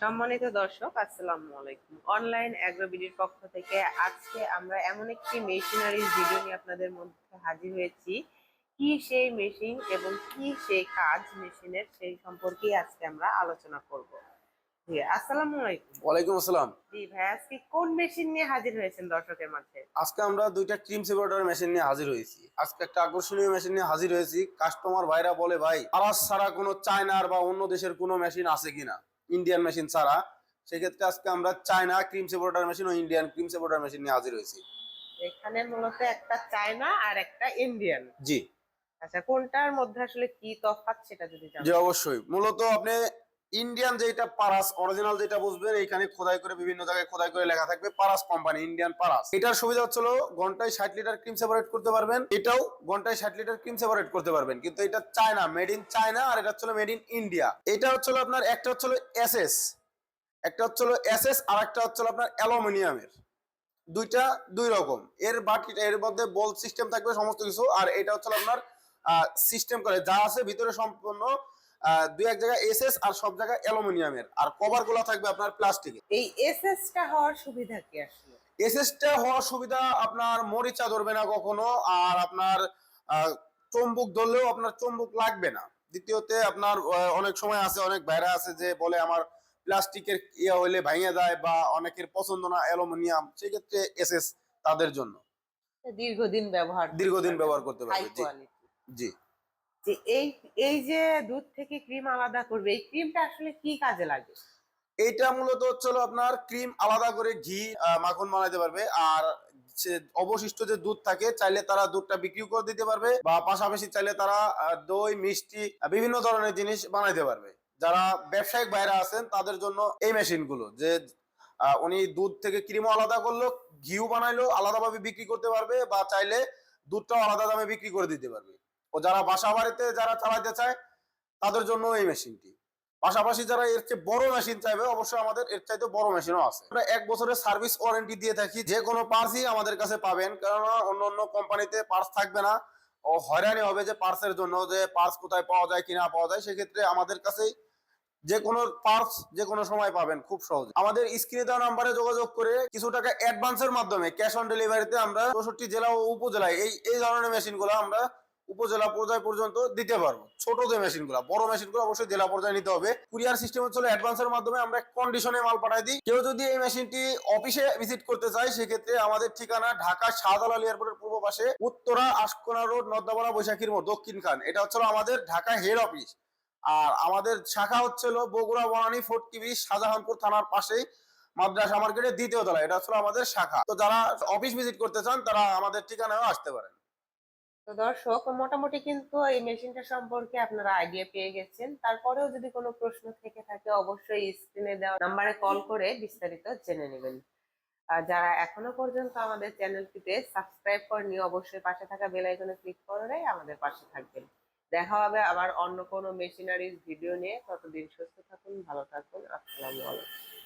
সম্মানিত দর্শক আসসালামু আলাইকুম। অনলাইন অ্যাগ্রোবিডির পক্ষ থেকে আজকে আমরা এমন একটি মেশিনারিজ ভিডিও নিয়ে আপনাদের মধ্যে হাজির হয়েছি। কি সেই মেশিন এবং কি সেই কাজ মেশিনের সেই সম্পর্কেই আজকে আমরা আলোচনা করব। জি আসসালামু আলাইকুম। ওয়ালাইকুম আসসালাম। জি ভাই আজকে কোন মেশিন নিয়ে হাজির হয়েছেন দর্শকের মাঝে? আজকে আমরা দুইটা ক্রিম সেপারেটর মেশিন নিয়ে হাজির হয়েছি। আজকে একটা আকর্ষণীয় মেশিন নিয়ে হাজির হয়েছি। কাস্টমার ভাইরা বলে ভাই আরাস ছাড়া কোনো চায়নার বা অন্য দেশের কোনো মেশিন আছে কিনা? ইন্ডিয়ান মেশিন ছাড়া সেক্ষেত্রে আজকে আমরা চায়না ক্রিম সেপোটার মেশিন ও ইন্ডিয়ান ক্রিম সেপোটার মেশিন নিয়ে হাজির হয়েছি। এখানে মূলত একটা চায়না আর একটা ইন্ডিয়ান জি। আচ্ছা কোনটার মধ্যে আসলে কি তফাৎ সেটা যদি জানেন জি অবশ্যই। মূলত আপনি ইন্ডিয়ান যেটা পারাস অরিজিনাল যেটা বুঝবেন এখানে খোদাই করে বিভিন্ন জায়গায় খোদাই করে লেখা থাকবে পারাস কোম্পানি ইন্ডিয়ান পারাস এটার সুবিধা হচ্ছিল ঘন্টায় ষাট লিটার ক্রিম সেপারেট করতে পারবেন। এটাও ঘন্টায় ষাট লিটার ক্রিম সেপারেট করতে পারবেন। কিন্তু এটা চায়না মেড ইন চায়না আর এটা হচ্ছিল মেড ইন ইন্ডিয়া এটা হচ্ছিল আপনার, একটা হচ্ছিল এসএস একটা হচ্ছিল এসএস আর একটা হচ্ছিল আপনার অ্যালুমিনিয়ামের। দুইটা দুই রকম। এর বাকি এর মধ্যে বল সিস্টেম থাকবে, সমস্ত কিছু। আর এটা হচ্ছে আপনার সিস্টেম করে। যা আছে ভিতরে সম্পূর্ণ দুই এক জায়গায় এসএস আর সব জায়গায় অ্যালুমিনিয়ামের। আর কভারগুলো থাকবে আপনার প্লাস্টিকের এই এসএস টা হওয়ার সুবিধা কি আসলে? এসএসটা হওয়ার সুবিধা আপনার মরিচা ধরবে না কখনো আর আপনার চুম্বুক ধরলেও আপনার চুম্বুক লাগবে না। দ্বিতীয়তে আপনার অনেক সময় আছে অনেক বাইরে আছে যে বলে আমার প্লাস্টিকের ইয়ে হইলে ভাঙে যায় বা অনেকের পছন্দ না অ্যালুমিনিয়াম সেক্ষেত্রে এসএস তাদের জন্য। দীর্ঘদিন ব্যবহার দীর্ঘদিন ব্যবহার করতে পারবে জি। যে এই এই যে দুধ থেকে ক্রিম আলাদা করবে, এই ক্রিমটা আসলে কি কাজে লাগে? এইটা মূলত হচ্ছে আপনার ক্রিম আলাদা করে ঘি মাখন বানাইতে পারবে। আর অবশিষ্ট যে দুধ থাকে, চাইলে তারা দুধটা বিক্রি করে দিতে পারবে বা পাশাপাশি চাইলে তারা দই, মিষ্টি বিভিন্ন ধরনের জিনিস বানাইতে পারবে। যারা ব্যবসায়িক বাইরে আছেন, তাদের জন্য এই মেশিনগুলো যে উনি দুধ থেকে ক্রিমও আলাদা করল, ঘিও বানাইলো, আলাদাভাবে বিক্রি করতে পারবে বা চাইলে দুধটাও আলাদা দামে বিক্রি করে দিতে পারবে। ও যারা বাসা বাড়িতে যারা চালাতে চায়, তাদের জন্য এই মেশিনটি। পাশাপাশি যারা এর চেয়ে বড় মেশিন চাইবে, অবশ্যই আমাদের এর চাইতে বড় মেশিনও আছে। আমরা এক বছরের সার্ভিস ওয়ারেন্টি দিয়ে থাকি, যে কোনো পার্সই আমাদের কাছে পাবেন, কেননা অন্য অন্য কোম্পানিতে পার্স থাকবে না। ও হয়রানি হবে যে পার্সের জন্য, যে পার্স কোথায় পাওয়া যায় কিনা পাওয়া যায়, সেক্ষেত্রে আমাদের কাছেই যে কোনো পার্স যে কোনো সময় পাবেন, খুব সহজ। আমাদের স্ক্রিনে দেওয়া নাম্বারে যোগাযোগ করে কিছু টাকা অ্যাডভান্সের মাধ্যমে, ক্যাশ অন ডেলিভারিতে আমরা চৌষট্টি জেলা ও উপজেলায় এই এই ধরনের মেশিনগুলো আমরা উপজেলা পর্যায় পর্যন্ত দিতে পারব। ছোট যে মেশিনগুলো, বড় মেশিনগুলো অবশ্যই জেলা পর্যায়ে নিতে হবে। কুরিয়ার সিস্টেম হচ্ছে অ্যাডভান্সের মাধ্যমে আমরা কন্ডিশনে মাল পাঠাই দিই। কেউ যদি এই মেশিনটি অফিসে ভিজিট করতে চায়, সেক্ষেত্রে আমাদের ঠিকানা ঢাকা শাহজালাল এয়ারপোর্টের পূর্ব পাশে উত্তরা আশকোনা রোড নর্দাপাড়া বৈশাখীর মোড়, দক্ষিণ খান। এটা হচ্ছে আমাদের ঢাকা হেড অফিস আর আমাদের শাখা হচ্ছিল বগুড়া, বনানী ফোর্ট টিভি শাহজাহানপুর থানার পাশেই মাদ্রাসা মার্কেটের দ্বিতীয় তলা এটা হচ্ছে আমাদের শাখা। তো যারা অফিস ভিজিট করতে চান, তারা আমাদের ঠিকানায় আসতে পারেন। তো দর্শক, মোটামুটি কিন্তু এই মেশিনটা সম্পর্কে আপনারা আইডিয়া পেয়ে গেছেন। তারপরেও যদি কোনো প্রশ্ন থেকে থাকে, অবশ্যই স্ক্রিনে দেওয়া নাম্বারে কল করে বিস্তারিত জেনে নেবেন। আর যারা এখনও পর্যন্ত আমাদের চ্যানেলটিতে সাবস্ক্রাইব করেনি অবশ্যই পাশে থাকা বেল আইকনে ক্লিক করে আমাদের পাশে থাকবেন। দেখা হবে আবার অন্য কোনো মেশিনারিজ ভিডিও নিয়ে। ততদিন সুস্থ থাকুন, ভালো থাকুন। আসসালামু আলাইকুম।